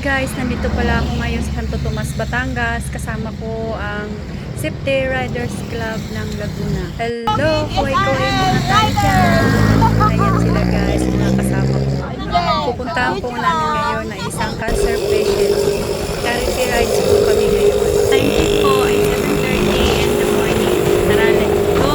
Hey guys, nandito pala ako ngayon sa Santo Tomas, Batangas. Kasama ko ang Safety Riders Club ng Laguna. Hello, kuhay-kuhay muna tayo dyan. Ayan sila guys, mga kasama ko. Pupuntahan po namin ngayon na isang cancer patient. Charity rides po kami ngayon. Time po ay 7.30 in the morning. Tara, let's go!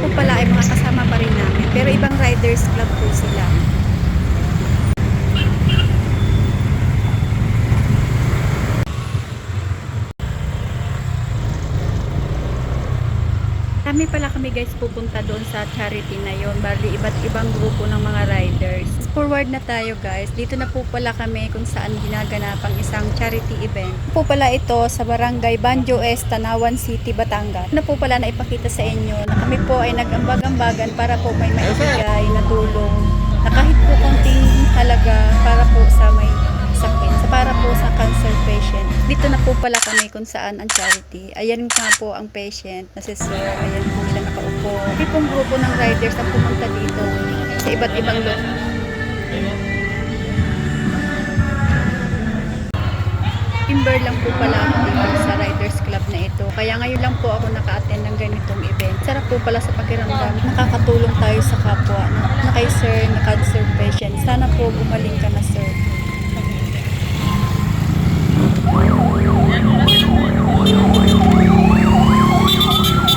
po pala ay mga kasama pa rin namin. Pero riders club po sila. Kami pala kami guys pupunta doon sa charity na yon. Bali iba't ibang grupo ng mga riders. Forward na tayo guys. Dito na po pala kami kung saan ginaganap ang isang charity event. Po pala ito sa barangay Banjo S, Tanawan City, Batangas. Na po pala na ipakita sa inyo na kami po ay nag-ambag-ambagan para po may maibigay na tulong na kahit po konting halaga para po sa may pala kami kung saan ang charity. Ayan nga po ang patient na si Sir. Ayan po nila nakaupo. May pong grupo ng riders na pumunta dito sa iba't ibang lugar. Timber lang po pala dito sa Riders Club na ito. Kaya ngayon lang po ako naka-attend ng ganitong event. Sarap po pala sa pakiramdam. Nakakatulong tayo sa kapwa na, na kay sir, na cancer patient. Sana po gumaling ka na sir.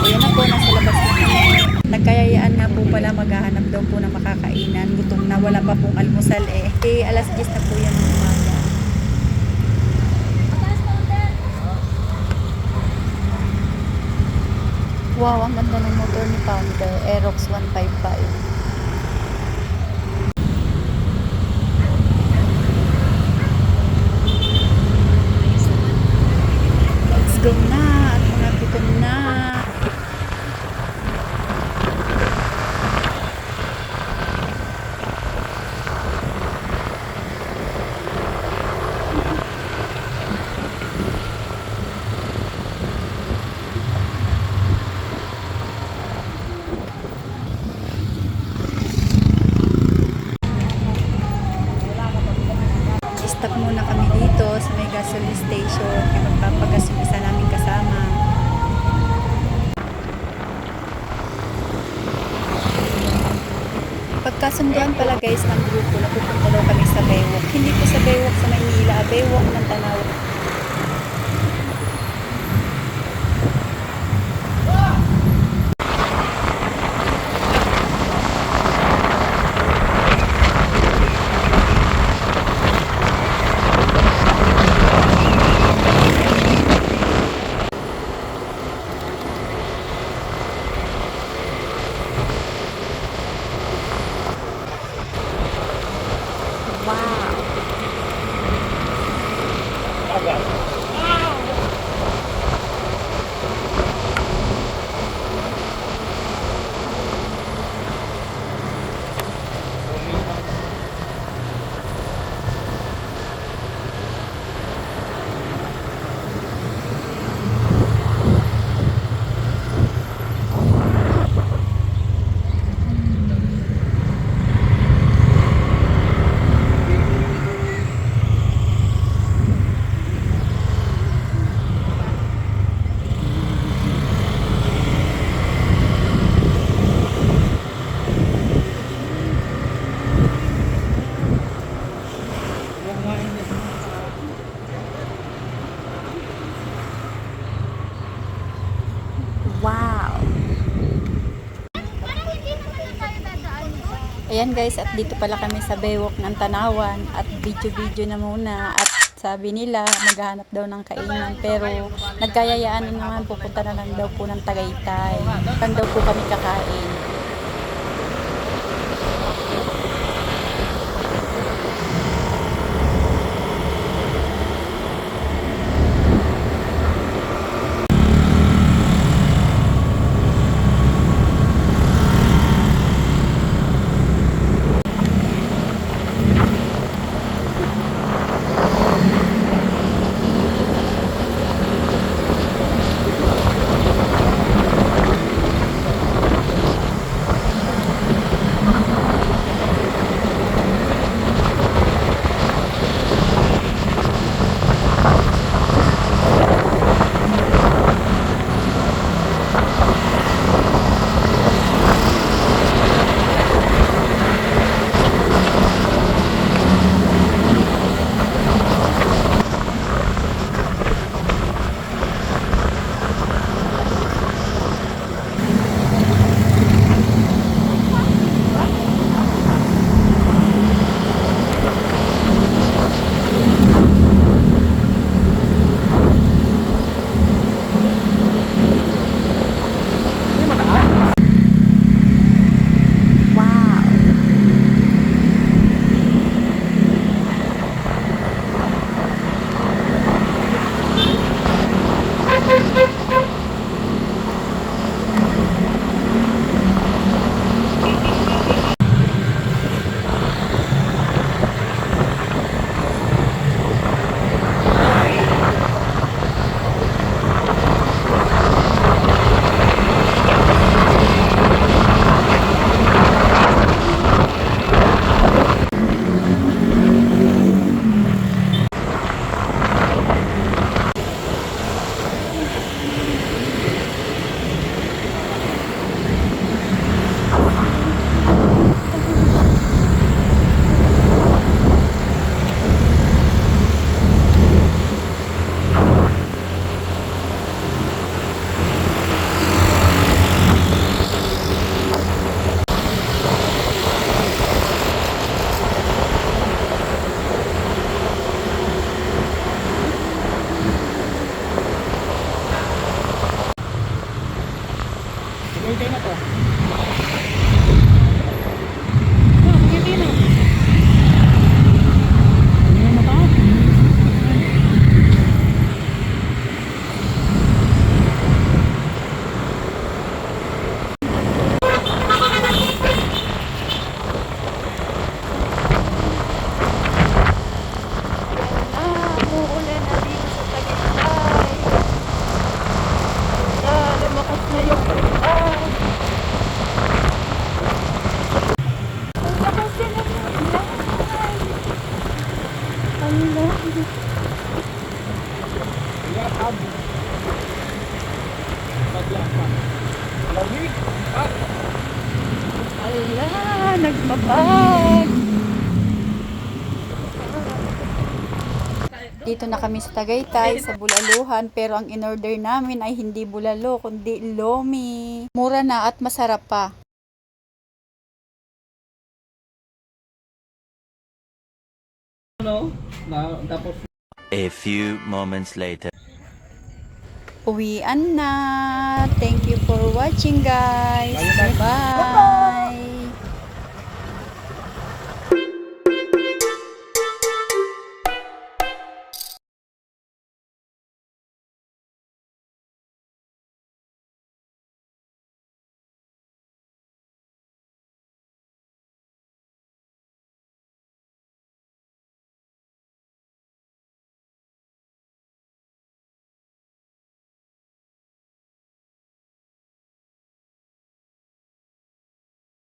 Ayan na po, nasa labas na kami. Nagkayayaan nga po pala maghahanap daw po ng makakainan. Gutom na, wala pa pong almusal Eh, alas 10 na po yan. Wow, ang ganda ng motor ni Founder, Aerox 155. Let's go na at mga gutom na. Stop muna kami dito sa may gasoline station. Kaya magpapagas yung isa namin kasama. Pagkasunduan pala guys ng grupo na pupunta daw kami sa Baywalk. Hindi po sa Baywalk sa Maynila, Baywalk ng Tanaw. Wow! Wow! Ayan guys, at dito pala kami sa Baywalk ng Tanawan at video-video na muna at sabi nila maghahanap daw ng kainan pero nagkayayaan na naman pupunta na lang daw po ng Tagaytay. Kan daw po kami kakain. Yakab. Paglakad. Lamig. Ah. Ala, nagmabag. Dito na kami sa Tagaytay, sa Bulaluhan, pero ang in-order namin ay hindi bulalo, kundi lomi. Mura na at masarap pa. Ano? Na, tapos A few moments later. Uwian na. Thank you for watching guys. Bye-bye.